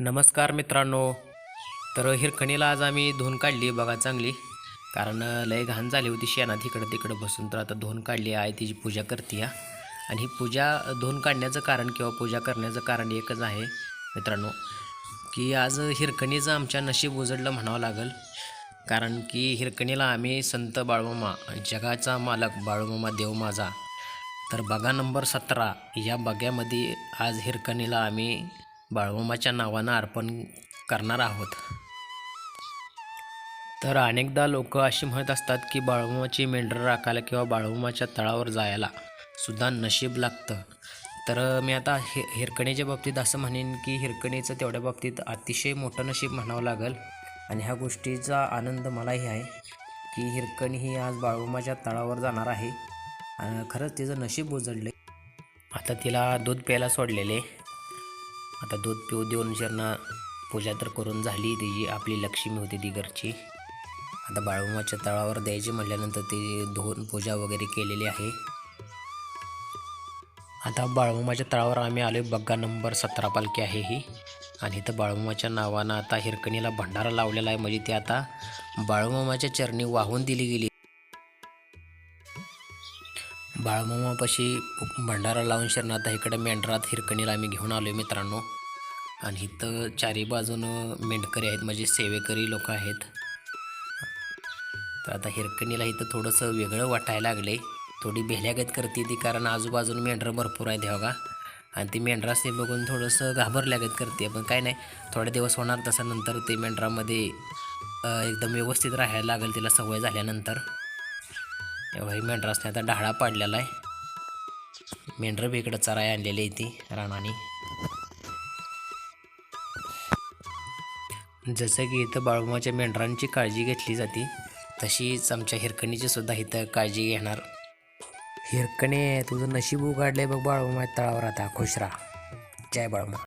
नमस्कार मित्रांनो. तर हिरखणीला आज आम्ही धुवून काढली बघा चांगली. कारण लय घाण झाली होती शेणात इकडं तिकडं बसून तर आता धुवून काढली आहे. तिची पूजा करते या आणि ही पूजा धुवून काढण्याचं कारण किंवा पूजा करण्याचं कारण एकच आहे मित्रांनो की आज हिरकणीचं आमच्या नशीब उजडलं म्हणावं लागेल. कारण की हिरकणीला आम्ही संत बाळूमामा जगाचा मालक बाळूमामा देव माझा. तर बगा नंबर सतरा या बग्यामध्ये आज हिरकणीला आम्ही बाळूमामाच्या नावानं अर्पण करणार आहोत. तर अनेकदा लोक अशी म्हणत असतात की बाळूमामाची मेंढरं राखायला किंवा बाळूमामाच्या तळावर जायला सुद्धा नशीब लागतं. तर मी आता हि हिरकणीच्या बाबतीत असं म्हणेन की हिरकणीचं तेवढ्या बाबतीत अतिशय मोठं नशीब म्हणावं लागेल. आणि ह्या गोष्टीचा आनंद मलाही आहे की हिरकणी ही आज बाळूमामाच्या तळावर जाणार आहे. आणि खरंच तिचं नशीब उजडले आता तिला दूध प्यायला सोडलेले. आता दूध पिऊ देऊन शरणा पूजा तर करून झाली तिची आपली लक्ष्मी होती ती घरची. आता बाळूमाच्या तळावर द्यायची म्हटल्यानंतर ती धुवून पूजा वगैरे केलेली आहे. आता बाळूमाच्या तळावर आम्ही आलो बग्गा नंबर सतरा पालखी आहे ही. आणि इथं बाळूमाच्या नावानं आता हिरकणीला भंडारा लावलेला आहे म्हणजे ती आता बाळूमामाच्या चरणी वाहून दिली गेली. बाळमामापाशी भंडारा लावून शरणात आता इकडे मेंढरात हिरकणीला आम्ही घेऊन आलो आहे मित्रांनो. आणि इथं चारी बाजूनं मेंढकरी आहेत म्हणजे सेवेकरी लोक आहेत. तर आता हिरकणीला इथं थोडंसं वेगळं वाटायला लागले थोडी भेल्यागत करते ती कारण आजूबाजून मेंढरं भरपूर आहेत देवगा आणि ती मेंढरासने बघून थोडंसं घाबरल्यागत करते पण काय नाही. थोडे दिवस होणार तसं नंतर ते मेंढरामध्ये एकदम व्यवस्थित राहायला लागेल तिला सवय झाल्यानंतर. तेव्हा मेंढरासने आता ढाळा पाडलेला आहे. मेंढरं बी इकडं चराय आणलेली आहे ती रानाने. जसं की इथं बाळूमाच्या मेंढरांची काळजी घेतली जाते तशीच आमच्या हिरकणीची सुद्धा इथं काळजी घेणार. हिरकणे तुझं नशीब उघडलंय बघ बाळूमा तळावर आता खुश राहा. जय बाळूमा